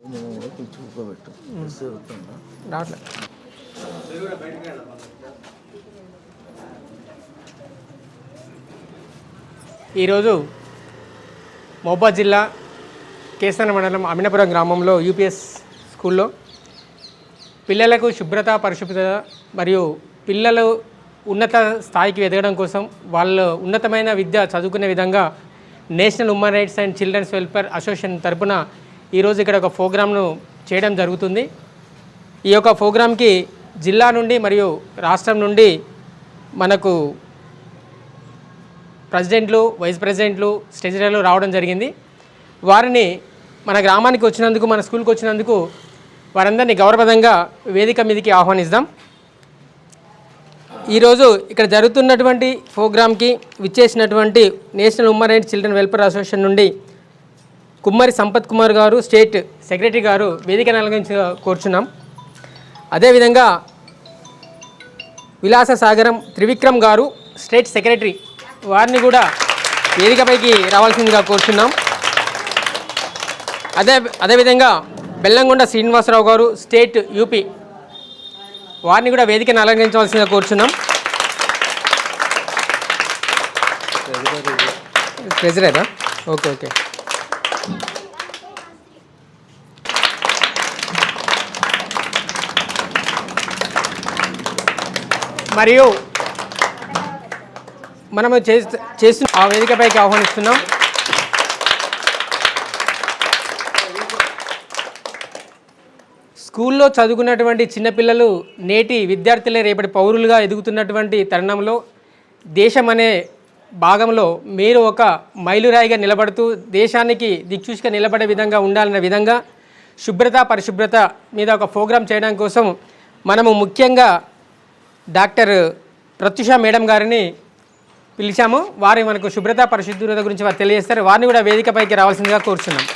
చూపబెట్టు ఈరోజు మోబా జిల్లా కేసన మండలం అమినపురం గ్రామంలో యూపీఎస్ స్కూల్లో పిల్లలకు శుభ్రత పరిశుభ్రత మరియు పిల్లలు ఉన్నత స్థాయికి ఎదగడం కోసం వాళ్ళు ఉన్నతమైన విద్య చదువుకునే విధంగా national women rights and childrens welfare association తరపున ఈరోజు ఇక్కడ ఒక ప్రోగ్రామ్ను చేయడం జరుగుతుంది. ఈ యొక్క ప్రోగ్రామ్కి జిల్లా నుండి మరియు రాష్ట్రం నుండి మనకు ప్రెసిడెంట్లు వైస్ ప్రెసిడెంట్లు స్టేజ్లలో రావడం జరిగింది. వారిని మన గ్రామానికి వచ్చినందుకు మన స్కూల్కి వచ్చినందుకు వారందరినీ గౌరవదంగా వేదిక మీదకి ఆహ్వానిస్తాం ఈరోజు ఇక్కడ జరుగుతున్నటువంటి ప్రోగ్రామ్కి విచ్చేసినటువంటి national women and children welfare association నుండి కుమ్మరి సంపత్ కుమార్ గారు స్టేట్ సెక్రటరీ గారు వేదిక అలంకరించి కోరుచున్నాం. అదేవిధంగా విలాస సాగరం త్రివిక్రమ్ గారు స్టేట్ సెక్రటరీ వారిని కూడా వేదికపైకి రావాల్సిందిగా కోరుచున్నాం. అదే అదేవిధంగా బెల్లంకొండ శ్రీనివాసరావు గారు స్టేట్ యూపీ వారిని కూడా వేదికను అలంకరించవలసిందిగా కోరుచున్నాం. ట్రెజరేనా ఓకే ఓకే. మరియు మనము చేస్తు ఆ వేదికపైకి ఆహ్వానిస్తున్నాం. స్కూల్లో చదువుకున్నటువంటి చిన్నపిల్లలు నేటి విద్యార్థులే రేపటి పౌరులుగా ఎదుగుతున్నటువంటి తరుణంలో దేశం అనే భాగంలో మీరు ఒక మైలురాయిగా నిలబడుతూ దేశానికి దిక్సూచిగా నిలబడే విధంగా ఉండాలన్న విధంగా శుభ్రత పరిశుభ్రత మీద ఒక ప్రోగ్రాం చేయడం కోసం మనము ముఖ్యంగా డాక్టర్ ప్రత్యుష మేడం గారిని పిలిచాము. వారి మనకు శుభ్రత పరిశుభ్రత గురించి వారు తెలియజేస్తారు. వారిని కూడా వేదికపైకి రావాల్సిందిగా కోరుచున్నాం.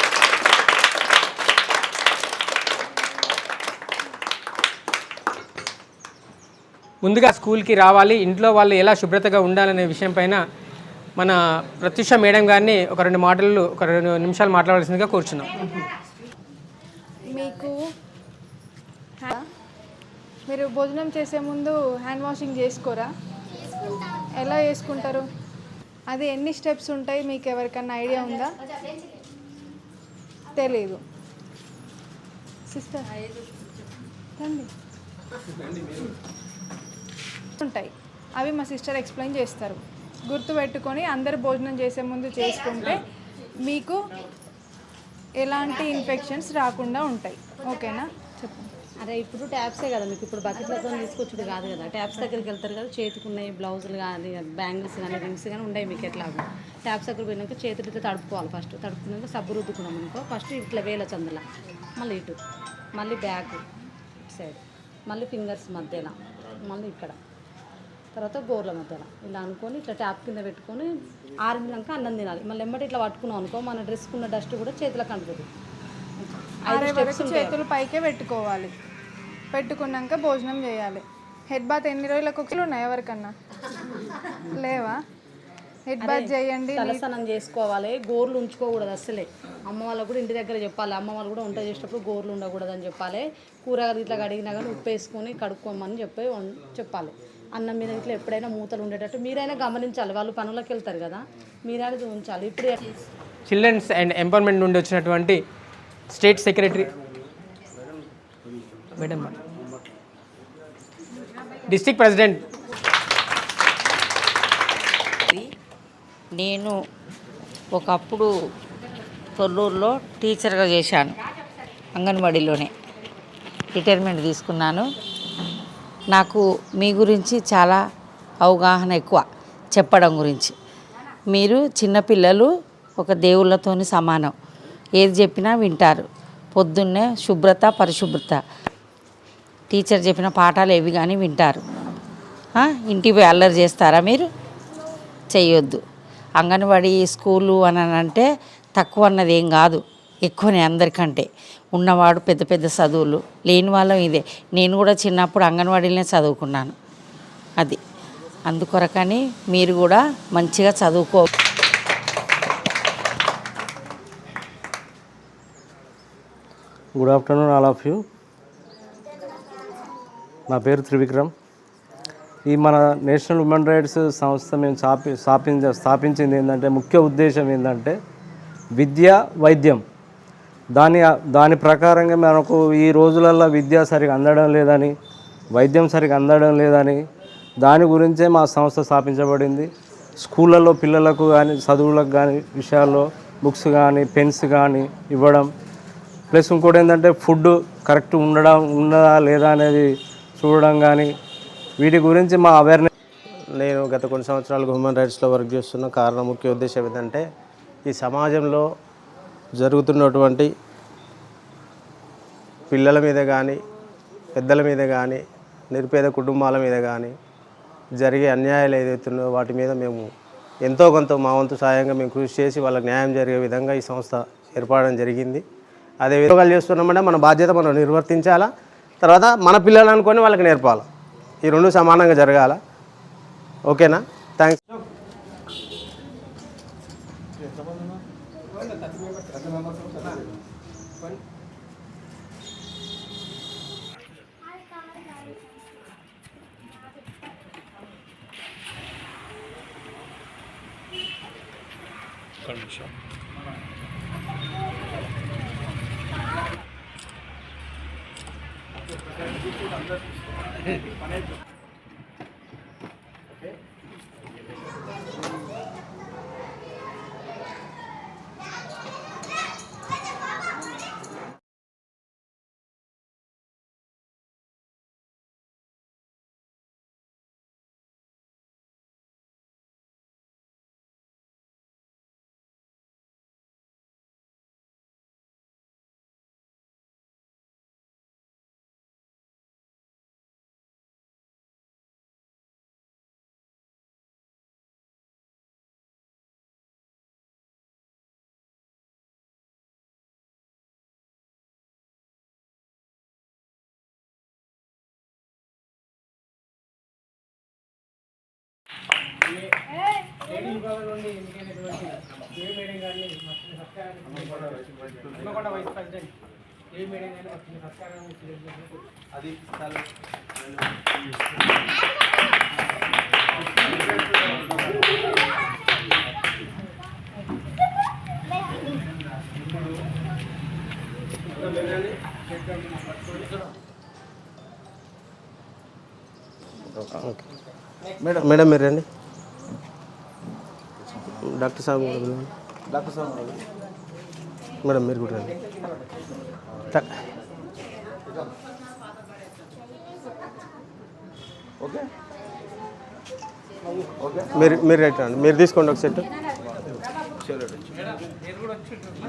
ముందుగా స్కూల్కి రావాలి. ఇంట్లో వాళ్ళు ఎలా శుభ్రతగా ఉండాలనే విషయం పైన మన ప్రత్యుష మేడం గారిని ఒక రెండు మాటలు ఒక రెండు నిమిషాలు మాట్లాడాల్సిందిగా కూర్చున్నాం. మీకు మీరు భోజనం చేసే ముందు హ్యాండ్ వాషింగ్ చేసుకోరా? ఎలా చేసుకుంటారు? అది ఎన్ని స్టెప్స్ ఉంటాయి? మీకు ఎవరికన్నా ఐడియా ఉందా? తెలీదు. సిస్టర్ రండి. ఉంటాయి. అవి మా సిస్టర్ ఎక్స్ప్లెయిన్ చేస్తారు. గుర్తుపెట్టుకొని అందరు భోజనం చేసే ముందు చేసుకుంటే మీకు ఎలాంటి ఇన్ఫెక్షన్స్ రాకుండా ఉంటాయి. ఓకేనా? చెప్పు. అరే ఇప్పుడు ట్యాప్సే కదా మీకు. ఇప్పుడు బకెట్లతో తీసుకొచ్చుడు కాదు కదా. ట్యాప్స్ దగ్గరికి వెళ్తారు కదా చేతికి ఉన్నాయి బ్లౌజులు కానీ బ్యాంగిల్స్ కానీ రింగ్స్ కానీ ఉన్నాయి మీకు ఎట్లాగో. ట్యాప్స్ దగ్గర పోయినాక చేతులతో తడుపుకోవాలి ఫస్ట్ తడుపుకున్నాక సబ్బు రుద్దుకున్నాం అనుకో ఫస్ట్ ఇట్లా వేల చందుల. మళ్ళీ ఇటు. మళ్ళీ బ్యాక్ సైడ్ మళ్ళీ ఫింగర్స్ మధ్యలో మళ్ళీ ఇక్కడ. తర్వాత గోర్ల మధ్యలో ఇలా అనుకొని ఇట్లా ట్యాప్ కింద పెట్టుకొని ఆరినాక అన్నం తినాలి. మళ్ళీ ఎంబటి ఇట్లా పట్టుకున్నాం అనుకో మన డ్రెస్కున్న డస్ట్ కూడా చేతులకు ఉంటాయి చేతులు పైకే పెట్టుకోవాలి. పెట్టుకున్నాక భోజనం చేయాలి. హెడ్ బాత్ ఎన్ని రోజులకు ఒకసారి ఉన్నాయి ఎవరికన్నా? లేవా? హెడ్ బాత్ చేయండి తలస్నానం చేసుకోవాలి. గోర్లు ఉంచుకోకూడదు అసలే అమ్మ వాళ్ళకు కూడా ఇంటి దగ్గర చెప్పాలి. అమ్మ వాళ్ళు కూడా వంట చేసేటప్పుడు గోర్లు ఉండకూడదు అని చెప్పాలి. కూరగాయలు ఇట్లా కడిగినా కానీ ఉప్పు వేసుకొని కడుక్కోమని చెప్పి చెప్పాలి. అన్నం మీద ఇట్లా ఎప్పుడైనా మూతలు ఉండేటట్టు మీరైనా గమనించాలి. వాళ్ళు పనులకు వెళ్తారు కదా. మీరైనా ఉంచాలి. ఇప్పుడు చిల్డ్రన్స్ అండ్ ఎంపవర్మెంట్ నుండి వచ్చినటువంటి state secretary madam. District president. నేను ఒకప్పుడు తొల్లూరులో టీచర్గా చేశాను. అంగన్వాడీలోనే. రిటైర్మెంట్ తీసుకున్నాను. నాకు మీ గురించి చాలా అవగాహన ఎక్కువ చెప్పడం గురించి. మీరు చిన్నపిల్లలు ఒక దేవుళ్ళతోని సమానం. ఏది చెప్పినా వింటారు. పొద్దున్నే శుభ్రత పరిశుభ్రత. టీచర్ చెప్పిన పాఠాలు ఏవి కానీ వింటారు. ఆ, ఇంటికి పోయి అల్లరి చేస్తారా మీరు? చేయొద్దు అంగన్వాడీ స్కూలు అని అంటే తక్కువ అన్నది ఏం కాదు. ఎక్కువనే అందరికంటే. ఉన్నవాడు పెద్ద పెద్ద చదువులు. లేని వాళ్ళం ఇదే. నేను కూడా చిన్నప్పుడు అంగన్వాడీలనే చదువుకున్నాను. అది. అందుకొరకని మీరు కూడా మంచిగా చదువుకో. Good afternoon all of you నా పేరు త్రివిక్రమ్. ఈ మన నేషనల్ ఉమెన్ రైట్స్ సంస్థ మేము స్థాపి స్థాపించ స్థాపించింది ఏంటంటే ముఖ్య ఉద్దేశం ఏంటంటే విద్య వైద్యం. దాని దాని ప్రకారంగా మనకు ఈ రోజులలో విద్య సరిగా అందడం లేదని వైద్యం సరిగా అందడం లేదని దాని గురించే మా సంస్థ స్థాపించబడింది. స్కూళ్ళల్లో పిల్లలకు కానీ చదువులకు కానీ విషయాల్లో బుక్స్ కానీ పెన్స్ కానీ ఇవ్వడం. ప్లస్ ఇంకోటి ఏంటంటే ఫుడ్ కరెక్ట్ ఉండడం ఉన్నదా లేదా అనేది చూడడం కానీ వీటి గురించి మా అవేర్నెస్ నేను గత కొన్ని సంవత్సరాలుగా హ్యూమన్ రైట్స్లో వర్క్ చేస్తున్న కారణం ముఖ్య ఉద్దేశం ఏంటంటే ఈ సమాజంలో జరుగుతున్నటువంటి పిల్లల మీద కానీ పెద్దల మీద కానీ నిరుపేద కుటుంబాల మీద కానీ జరిగే అన్యాయాలు ఏదైతున్నాయో వాటి మీద మేము ఎంతో కొంత మా వంతు సాయంగా మేము కృషి చేసి వాళ్ళకి న్యాయం జరిగే విధంగా ఈ సంస్థ ఏర్పడడం జరిగింది. అదే విధంగా చేస్తున్నామంటే మన బాధ్యత మనం నిర్వర్తించాలా? తర్వాత మన పిల్లలు అనుకొని వాళ్ళకి నేర్పాలి? ఈ రెండు సమానంగా జరగాల? ఓకేనా? థ్యాంక్స్ ఒక్క నిమిషం పని మేడం మేడం మీరు రండి. డాక్టర్ సాబ్. డాక్టర్ సార్ మేడం మీరు కూడా రండి. ఓకే. మీరు మీరు రైట్ రండి. మీరు తీసుకోండి ఒక సెట్.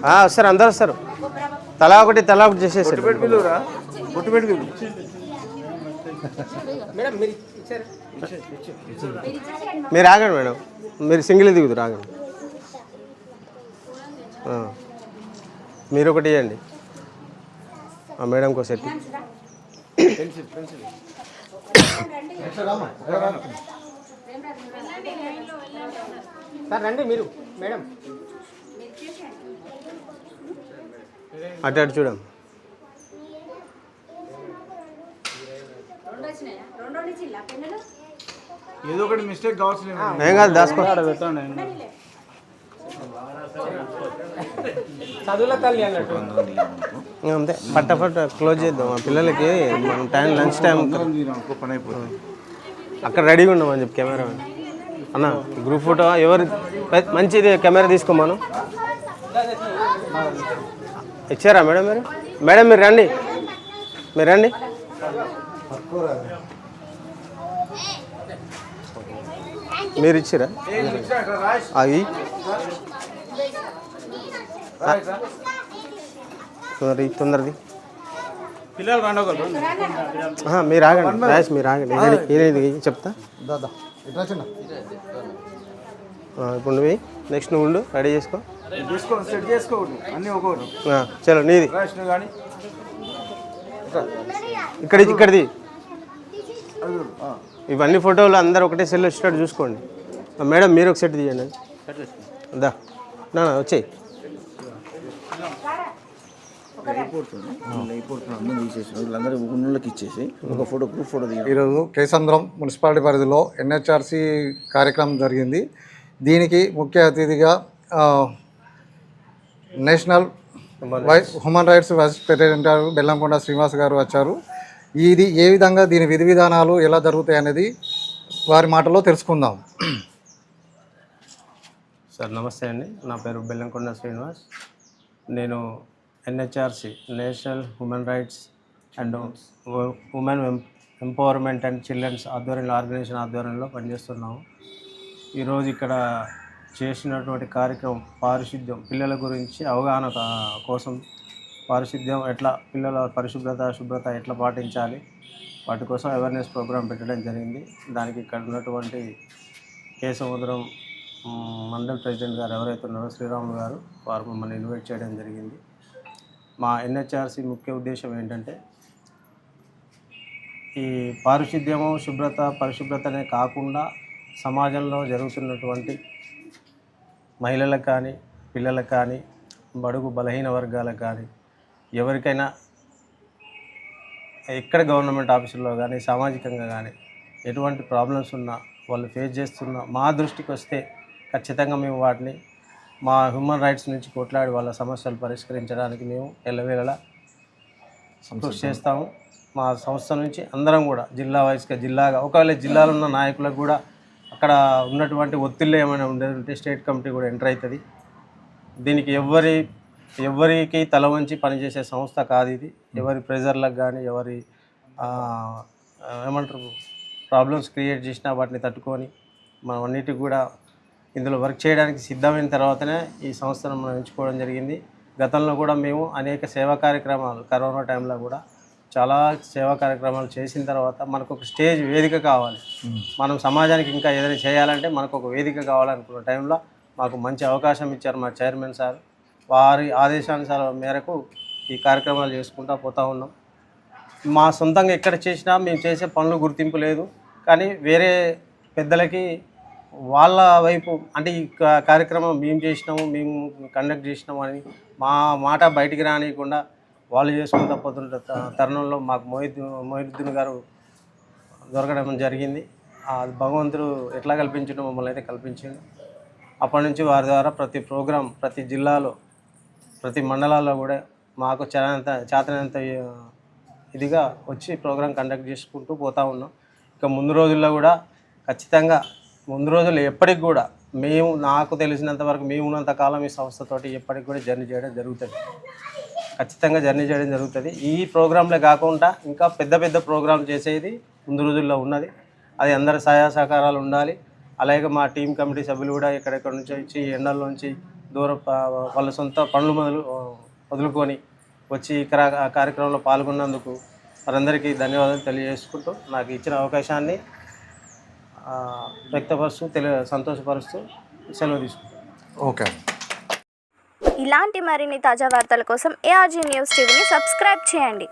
ఆ, వస్తారు అందరు వస్తారు. తలా ఒకటి తలా ఒకటి చేసేసారు. పిలువురా బొట్టు పెట్టి పిలువు మేడం మీరు ఆగండి మేడం. మీరు సింగిల్ దిగుదురు ఆగండి. మీరు ఒకటి ఇవ్వండి ఆ మేడంకి ఒక సెట్. పెన్సిల్ పెన్సిల్ సార్ రండి మీరు మేడం. అటు అటు చూడం ఏదో ఒకటి మిస్టేక్ కావాల్సిన ఏం కాదు దాసుకో చదువుల తల్లి అన్నట్టు. ఇంకా అంతే. పట్టపట్ట క్లోజ్ చేద్దాం. ఆ పిల్లలకి మనం టైం లంచ్ టైం. పని అయిపోతుంది అక్కడ రెడీగా ఉన్నామని చెప్పి కెమెరా అన్న గ్రూప్ ఫోటో ఎవరు మంచిది కెమెరా తీసుకోమాను ఇచ్చారా మేడం మీరు? మేడం మీరు రండి. మీరు రండి. మీరు ఇచ్చిరా? అవి తొందరది తొందరది. పిల్లలు రండగలరు ఆహా, మీరు ఆగండి. రాజేష్ మీరు ఆగండి. ఇది ఇది చెప్తా. దాదా ఇట్లా చిన్న. ఆ, ఇప్పుడు నువ్వు నెక్స్ట్ నువ్వు ఉండు రెడీ చేసుకో. తీసుకో సెట్ చేసుకోవద్దు అన్నీ ఒకటి ఆ, చలో నీది. రాష్ట్ర కానీ. ఇక్కడ ఇక్కడిది ఇవన్నీ ఫోటోలు అందరు ఒకటే సెల్ వచ్చేటట్టు చూసుకోండి. మేడం మీరు ఒక సెట్ తీయండి. దా. నా నా, వచ్చేయ్. ఇచ్చేసి ఒక ఫోటో గ్రూప్ ఫోటో దిగి ఈరోజు కేసంద్రం మున్సిపాలిటీ పరిధిలో ఎన్హెచ్ఆర్సి కార్యక్రమం జరిగింది. దీనికి ముఖ్య అతిథిగా national Y human rights vice president గారు బెల్లంకొండ శ్రీనివాస్ గారు వచ్చారు. ఇది ఏ విధంగా దీని విధి విధానాలు ఎలా జరుగుతాయి అనేది వారి మాటలో తెలుసుకుందాం. సార్ నమస్తే అండి. నా పేరు బెల్లంకొండ శ్రీనివాస్. నేను NHRC national human rights and women empowerment and childrens ఆధ్వర్యంలో ఆర్గనైజేషన్ ఆధ్వర్యంలో పనిచేస్తున్నాము. ఈరోజు ఇక్కడ చేసినటువంటి కార్యక్రమం పారిశుద్ధ్యం పిల్లల గురించి అవగాహన కోసం పారిశుద్ధ్యం ఎట్లా పిల్లల పరిశుభ్రత శుభ్రత ఎట్లా పాటించాలి వాటి కోసం అవేర్నెస్ ప్రోగ్రాం పెట్టడం జరిగింది. దానికి ఇక్కడ ఉన్నటువంటి కే సముద్రం మండల్ ప్రెసిడెంట్ గారు ఎవరైతే ఉన్నారో శ్రీరాములు గారు వారు మమ్మల్ని ఇన్వైట్ చేయడం జరిగింది. మా ఎన్హెచ్ఆర్సి ముఖ్య ఉద్దేశం ఏంటంటే ఈ పారిశుద్ధ్యము శుభ్రత పరిశుభ్రతనే కాకుండా సమాజంలో జరుగుతున్నటువంటి మహిళలకు కానీ పిల్లలకు కానీ బడుగు బలహీన వర్గాలకు కానీ ఎవరికైనా ఎక్కడ గవర్నమెంట్ ఆఫీసుల్లో కానీ సామాజికంగా కానీ ఎటువంటి ప్రాబ్లమ్స్ ఉన్నా వాళ్ళు ఫేస్ చేస్తున్న మా దృష్టికి వస్తే ఖచ్చితంగా మేము వాటిని మా హ్యూమన్ రైట్స్ నుంచి కొట్లాడి వాళ్ళ సమస్యలు పరిష్కరించడానికి మేము ఎల్లవేళలా కృషి చేస్తాము. మా సంస్థ నుంచి అందరం కూడా జిల్లా వైస్గా జిల్లాగా ఒకవేళ జిల్లాలో ఉన్న నాయకులకు కూడా అక్కడ ఉన్నటువంటి ఒత్తిళ్ళు ఏమైనా ఉండేదంటే స్టేట్ కమిటీ కూడా ఎంటర్ అవుతుంది. దీనికి ఎవరి ఎవరికి తల వంచి పనిచేసే సంస్థ కాదు ఇది. ఎవరి ప్రెజర్లకు కానీ ఎవరి ఏమంటారు ప్రాబ్లమ్స్ క్రియేట్ చేసినా వాటిని తట్టుకొని మనం అన్నిటికి కూడా ఇందులో వర్క్ చేయడానికి సిద్ధమైన తర్వాతనే ఈ సంస్థను మనం ఎంచుకోవడం జరిగింది. గతంలో కూడా మేము అనేక సేవా కార్యక్రమాలు కరోనా టైంలో కూడా చాలా సేవా కార్యక్రమాలు చేసిన తర్వాత మనకు ఒక స్టేజ్ వేదిక కావాలి. మనం సమాజానికి ఇంకా ఏదైనా చేయాలంటే మనకు ఒక వేదిక కావాలనుకున్న టైంలో మాకు మంచి అవకాశం ఇచ్చారు మా చైర్మన్ సార్. వారి ఆదేశానుసార మేరకు ఈ కార్యక్రమాలు చేసుకుంటూ పోతూ ఉన్నాం. మా సొంతంగా ఎక్కడ చేసినా మేము చేసే పనులు గుర్తింపు లేదు. కానీ వేరే పెద్దలకి వాళ్ళ వైపు అంటే ఈ కార్యక్రమం మేము చేసినాము మేము కండక్ట్ చేసినాము అని మా మాట బయటికి రానియకుండా వాళ్ళు చేసుకుంటా పోతుంట త- తరుణంలో మాకు మోహిద్ మొహిద్దీన్ గారు దొరకడం జరిగింది. భగవంతుడు ఎట్లా కల్పించడం మమ్మల్ని అయితే కల్పించిండు. అప్పటి నుంచి వారి ద్వారా ప్రతి ప్రోగ్రాం ప్రతి జిల్లాలో ప్రతి మండలాల్లో కూడా మాకు చేతనంత చేతనంత ఇదిగా వచ్చి ప్రోగ్రాం కండక్ట్ చేసుకుంటూ పోతూ ఉన్నాం. ఇక ముందు రోజుల్లో కూడా ఖచ్చితంగా ముందు రోజుల్లో ఎప్పటికి కూడా మేము నాకు తెలిసినంత వరకు మేము ఉన్నంత కాలం ఈ సంస్థతోటి ఎప్పటికి కూడా జర్నీ చేయడం జరుగుతుంది. ఖచ్చితంగా జర్నీ చేయడం జరుగుతుంది. ఈ ప్రోగ్రాంలే కాకుండా ఇంకా పెద్ద పెద్ద ప్రోగ్రాం చేసేది ముందు రోజుల్లో ఉన్నది. అది అందరి సహాయ సహకారాలు ఉండాలి. అలాగే మా టీం కమిటీ సభ్యులు కూడా ఎక్కడెక్కడ నుంచి వచ్చి ఎండల నుంచి దూర వాళ్ళ సొంత పనులు మొదలు వదులుకొని వచ్చి ఇక్కడ కార్యక్రమంలో పాల్గొన్నందుకు వారందరికీ ధన్యవాదాలు తెలియజేసుకుంటూ నాకు ఇచ్చిన అవకాశాన్ని వ్యక్తపరుస్తూ తెలియ సంతోషపరుస్తూ సెలవు తీసుకుంటాను ఓకే ఇలాంటి మరిన్ని తాజా వార్తల కోసం ఏఆర్జీ న్యూస్ టీవీని సబ్స్క్రైబ్ చేయండి.